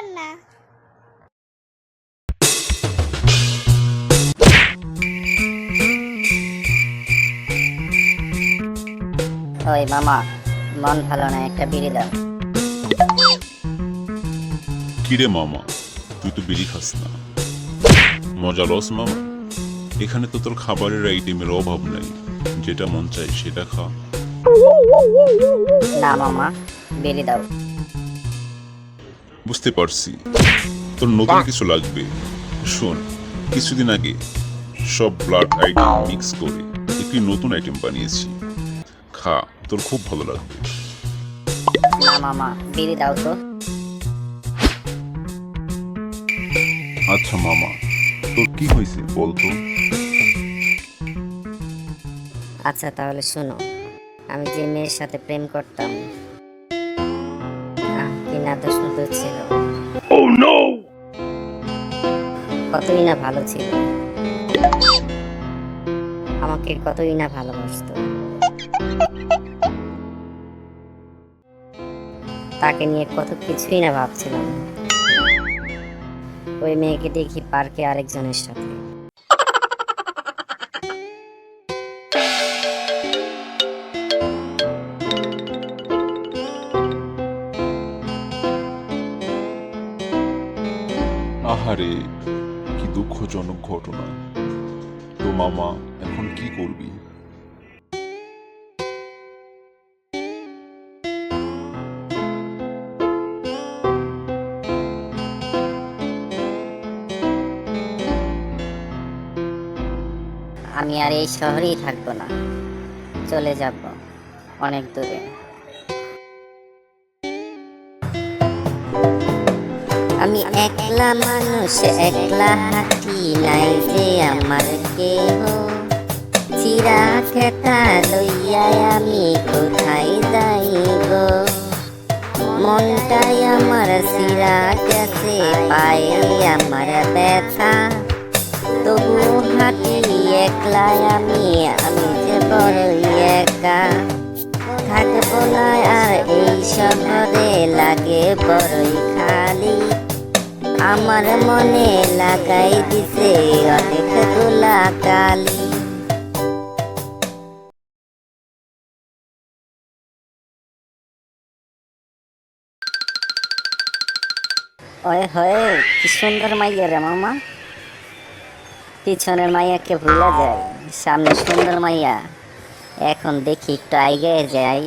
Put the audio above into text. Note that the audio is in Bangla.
পারবেন না। ওই মামা মন ভালো না একটা বিড়ি দাও। কিরে মামা তুই তো বিড়ি খাস না। মজা লস মামা। এখানে তো তোর খাবারের আইটেমের অভাব নাই। যেটা মন চাই সেটা খা। না মামা বিড়ি দাও। বুঝতে পারছি। তোর নতুন কিছু লাগবে। শোন কিছুদিন আগে সব ব্লাড আইটেম মিক্স করে একটি নতুন আইটেম বানিয়েছি। খা তোর খুব ভালো লাগবে। না মামা বিড়ি দাও তো। আচ্ছা মামা তোর কি হয়েছে বলতো আচ্ছা তাহলে শোনো আমি যে মেয়ের সাথে প্রেম করতাম নতুন ছিল। কতই না ভালো ছিল। আমাকে কতই না ভালোবাসতো। তাকে নিয়ে কত কিছুই না ভাবছিলাম। ওই মেয়েকে দেখি পার্কে আরেকজনের সাথে। আহারে কি দুঃখজনক ঘটনা। তো মামা, এখন কি করবি? আমি আর এই শহরেই থাকব না। চলে যাব অনেক দূরে। আমি একলা মানুষ, একলা হাঁটি নাই যে আমার কেহ। চিরা খেতা লইয়া আমি কোথায় যাইব? মনটাই আমার সিরা গেছে পায়ে আমার ব্যথা। তবু হাঁটি একলাই আমি আমি যে বড়ই একা। থাকব না আর এই শহরে লাগে বড়ই খালি। আমার মনে লাগাই দিছে অনেকগুলা কালি ওয়ে হয়ে, কি সুন্দর মাইয়া রে মামা। পিছনের মাইয়াকে ভুলা যায়, সামনে সুন্দর মাইয়া। এখন দেখি একটু আগে যাই।